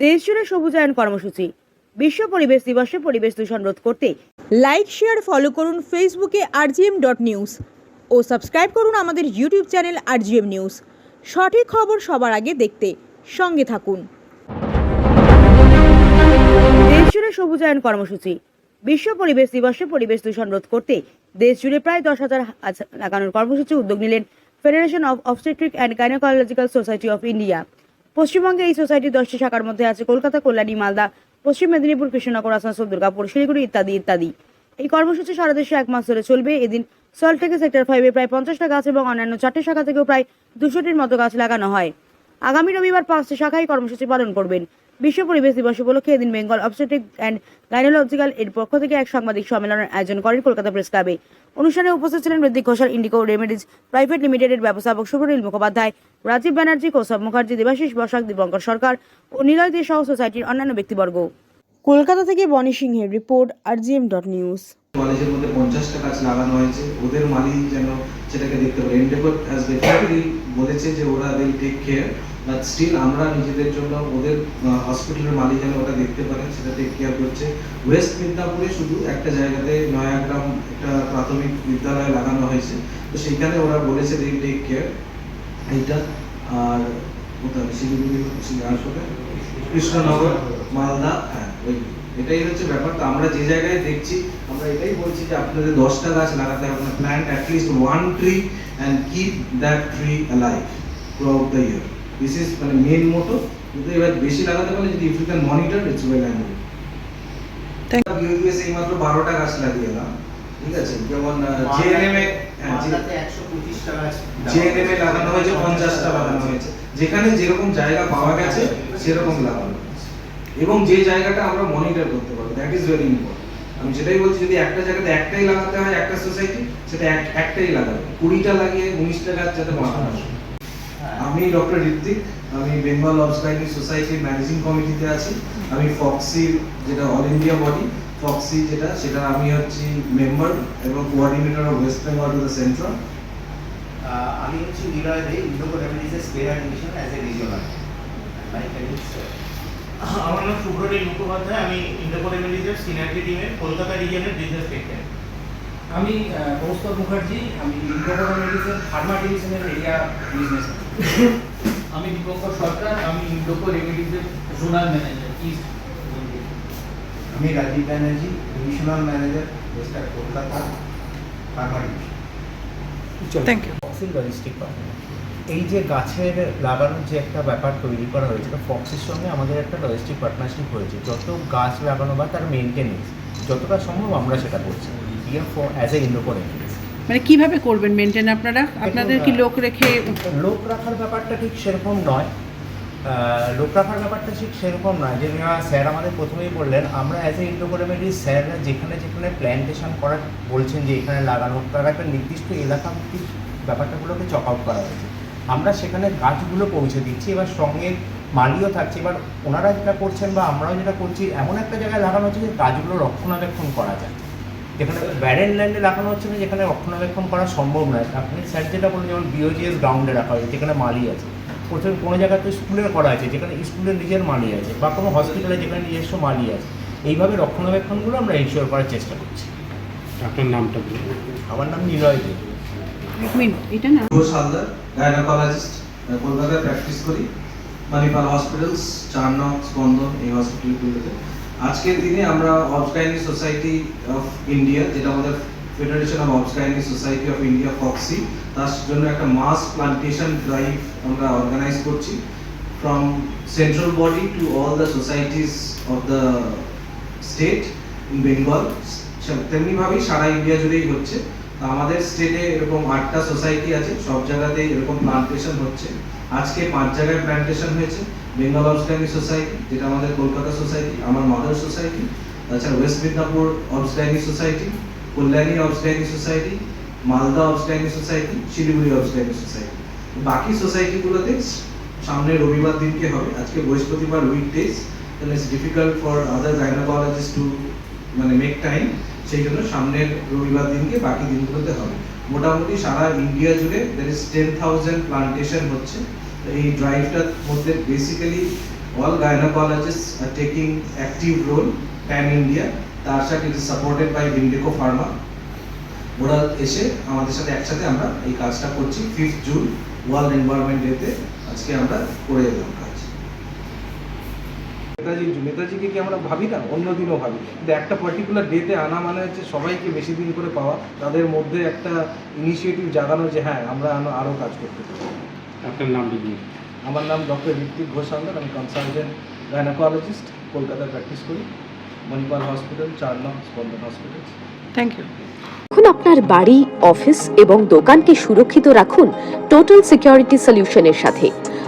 দেশজুড়ে সবুজায়ন কর্মসূচি। বিশ্ব পরিবেশ দিবসে পরিবেশ দূষণ রোধ করতে লাইক, শেয়ার, ফলো করুন ফেসবুকে আরজিএম ডট নিউজ ও সাবস্ক্রাইব করুন আমাদের ইউটিউব চ্যানেল আরজিএম নিউজ। সঠিক খবর সবার আগে দেখতে সঙ্গে থাকুন। দেশজুড়ে সবুজায়ন কর্মসূচি। বিশ্ব পরিবেশ দিবসে পরিবেশ দূষণ রোধ করতে দেশজুড়ে প্রায় দশ হাজার লাগানোর কর্মসূচি উদ্যোগ নিলেন federation of obstetric and gynaecological society of India পশ্চিমবঙ্গে এই সোসাইটি দশটি শাখার মধ্যে আছে, কলকাতা, কল্যাণী, মালদা, পশ্চিম মেদিনীপুর, কৃষ্ণনগর, আসানসোল দুর্গাপুর শিলিগুড়ি ইত্যাদি ইত্যাদি। এই কর্মসূচি সারা দেশে এক মাস ধরে চলবে। এদিন সল্ট থেকে সেক্টর ফাইভে প্রায় পঞ্চাশটা গাছ এবং অন্যান্য চারটি শাখা থেকেও প্রায় দুশোটির মতো গাছ লাগানো হয়। আগামী রবিবার পাঁচটি শাখায় কর্মসূচি পালন করবেন। বিশ্ব পরিবেশ দিবস উপলক্ষে এদিন বেঙ্গল অবস্টেটিক অ্যান্ড গাইনোলজিক্যাল এর পক্ষ থেকে এক সাংবাদিক সম্মেলনের আয়োজন করেন কলকাতা প্রেস ক্লাবে। অনুষ্ঠানে উপস্থিত ছিলেন Ritwik Ghoshal Indico remedies private লিমিটেডের ব্যবস্থাপক শুভনীল মুখোপাধ্যায়, রাজীব ব্যানার্জি, কৌশব মুখার্জি, দেবাশিস বসাক দীপঙ্কর সরকার ও নিলয় দে সহ সোসাইটির অন্যান্য ব্যক্তিবর্গ। কলকাতা থেকে বনি সিংহের রিপোর্ট, আরজিএম ডট নিউজ। কলেজের মধ্যে পঞ্চাশটা গাছ লাগানো হয়েছে। ওদের মালিক যেন সেটাকে দেখতে পারে। বলেছে যে ওরা will take care but still আমরা নিজেদের জন্য ওদের হসপিটালের মালিক যেন ওটা দেখতে পারেন, সেটা টেক কেয়ার করছে। ওয়েস্ট মিদনাপুরে শুধু একটা জায়গাতে নয়াগ্রাম একটা প্রাথমিক বিদ্যালয় লাগানো হয়েছে। তো সেইখানে ওরা বলেছে দে টেক কেয়ার এইটা, আর কোথায়? শিলিগুড়ি কোথায়? কৃষ্ণনগর, মালদা হ্যাঁ ওই এটাই হচ্ছে ব্যাপার। তো আমরা যে জায়গায় দেখছি আমরা এটাই বলছি যে আপনাদের দশটা গাছ লাগাতে হবে না plant at least one tree and keep that tree alive throughout the year this is মানে মেন মোটো কিন্তু এবার বেশি লাগাতে পারলে যদি if you can monitor it's well and us এই মাত্র বারোটা গাছ লাগিয়ে এলাম ঠিক আছে? যেমন জেএনএম এ হ্যাঁ জেএনএমে লাগানো হয়েছে। পঞ্চাশটা লাগানো হয়েছে। যেখানে যেরকম জায়গা পাওয়া গেছে সেরকম লাগানো হয়েছে। এবং যে জায়গাটা আমরা মনিটর করতে পারব দ্যাট ইজ ভেরি ইম্পর্টেন্ট আমি সেটাই বলছি যদি একটা জায়গাতে একটাই লাগাতে হয় একটা সোসাইটি সেটা এক- একটাই লাগাবে। কুড়িটা লাগিয়ে উনিশটা গাছ যাতে বাঁচানো আসে আমি ডক্টর ঋত্বিক আমি বেঙ্গল অবসকাইনি সোসাইটির ম্যানেজিং কমিটিতে আছি। আমি ফক্সির যেটা অল ইন্ডিয়া বডি ফক্সি যেটা সেটা আমি হচ্ছি মেম্বার এবং coordinator of West Bengal to the central আমি হচ্ছি Niloy De Indoco রেমিডিসের spare division as a regional like আমার নাম সুব্রনীল মুখোপাধ্যায় আমি ইন্ডোকো রেমিডিজের সিনার্জি টিমের কলকাতা রিজিয়নের বিজনেস সেক্টর আমি আহ, কৌস্তব মুখার্জি আমি ইন্ডোকো মেডিসিন ফার্মা ডিভিশনের এরিয়া বিজনেস আমি দীপঙ্কর সরকার আমি ইন্ডোকো রেমিডিজের জোনাল ম্যানেজার ইস্ট আমি Rajib Banerjee divisional manager western Kolkata pharma division thank you FOGSI logistic partner এই যে গাছের লাগানোর যে একটা ব্যাপার তৈরি করা হয়েছে ফক্সের সঙ্গে আমাদের একটা লজিস্টিক পার্টনারশিপ হয়েছে। যত গাছ লাগানো বা তার মেনটেনেন্স যতটা সম্ভব আমরা সেটা করছি। অ্যাজ এ ইন্ডোকো রেমিডিস মানে কীভাবে করবেন মেনটেন আপনারা? আপনাদের কি লোক রেখে লোক রাখার ব্যাপারটা ঠিক সেরকম নয়। লোক রাখার ব্যাপারটা ঠিক সেরকম নয় যে স্যার আমাদের প্রথমেই বললেন আমরা অ্যাজ এ ইন্ডো রেমেডি স্যাররা যেখানে যেখানে প্ল্যান্টেশন করার বলছেন যে এখানে লাগানো তার একটা নির্দিষ্ট এলাকা ভিত্তিক ব্যাপারটাগুলোকে চক আউট করা হয়েছে। আমরা সেখানে গাছগুলো পৌঁছে দিচ্ছি এবার সঙ্গে মালিও থাকছে। এবার ওনারা যেটা করছেন বা আমরাও যেটা করছি এমন একটা জায়গায় লাগানো হচ্ছে যে গাছগুলো রক্ষণাবেক্ষণ করা যায়। যেখানে ব্যারেন ল্যান্ডে লাগানো হচ্ছে না যেখানে রক্ষণাবেক্ষণ করা সম্ভব নয়। আপনি স্যার যেটা বললেন যেমন বিওজিএস গ্রাউন্ডে রাখা হয়েছে যেখানে মালি আছে। প্রথমে কোনো জায়গাতে স্কুলের করা আছে যেখানে স্কুলের নিজের মালি আছে বা কোনো হসপিটালে যেখানে নিজস্ব মালি আছে। এইভাবে রক্ষণাবেক্ষণগুলো আমরা ইনশিওর করার চেষ্টা করছি। আপনার নামটা বলুন। আমার নাম নিলয় দে। আজকের দিনে আমরা অবসকাইনি সোসাইটি অফ ইন্ডিয়া যেটা আমাদের federation of obs gynae society of India FOGSI তার জন্য একটা মাস প্লান্টেশন ড্রাইভ আমরা অর্গানাইজ করছি। From central body to all the societies of the state in Bengal তেমনিভাবেই সারা ইন্ডিয়া জুড়েই হচ্ছে। আমাদের স্টেটে এরকম আটটা সোসাইটি আছে, সব জায়গাতেই এরকম প্লান্টেশন হচ্ছে। আজকে পাঁচ জায়গায় প্লান্টেশন হয়েছে বেঙ্গল অবসকাইনি সোসাইটি যেটা আমাদের কলকাতা সোসাইটি আমার মাদার সোসাইটি তাছাড়া West Midnapore obs gynae society Kalyani obs gynae society Malda obs gynae society Siliguri obs gynae society বাকি সোসাইটিগুলোতে সামনে রবিবার দিনকে হবে, আজকে বৃহস্পতিবার উইক ডেজ তাহলে it's difficult for other gynaecologist to মানে মেক টাইম সেই জন্য সামনের রবিবার দিনকে বাকি দিনগুলোতে হবে। মোটামুটি সারা ইন্ডিয়া জুড়ে there is ten thousand plantation হচ্ছে। এই ড্রাইভটার মধ্যে basically all gynaecologist are taking active role pan India তার সাথে it is supported by Indoco pharma ওরা এসে আমাদের সাথে একসাথে আমরা এই কাজটা করছি। ফিফথ জুন ওয়ার্ল্ড এনভায়রনমেন্ট ডেতে আজকে আমরা করে এলাম। কাজ নেতাজি নেতাজিকে কি আমরা ভাবি না? অন্য দিনও ভাবি। কিন্তু একটা পার্টিকুলার ডেতে আনা মানে হচ্ছে সবাইকে বেশি দিন করে পাওয়া তাদের মধ্যে একটা ইনিশিয়েটিভ জাগানো যে হ্যাঁ আমরা আরো- আরও কাজ করতে পারি। আপনার নাম আমার নাম ডক্টর ঋত্বিক ঘোষ আমি কনসালটেন্ট গাইনোকোলজিস্ট কলকাতায় প্র্যাকটিস করি। মণিপাল হসপিটাল চার নং স্পন্দন হসপিটাল থ্যাংক ইউ এখন আপনার বাড়ি অফিস এবং দোকানকে সুরক্ষিত রাখুন টোটাল সিকিউরিটি সলিউশনের সাথে।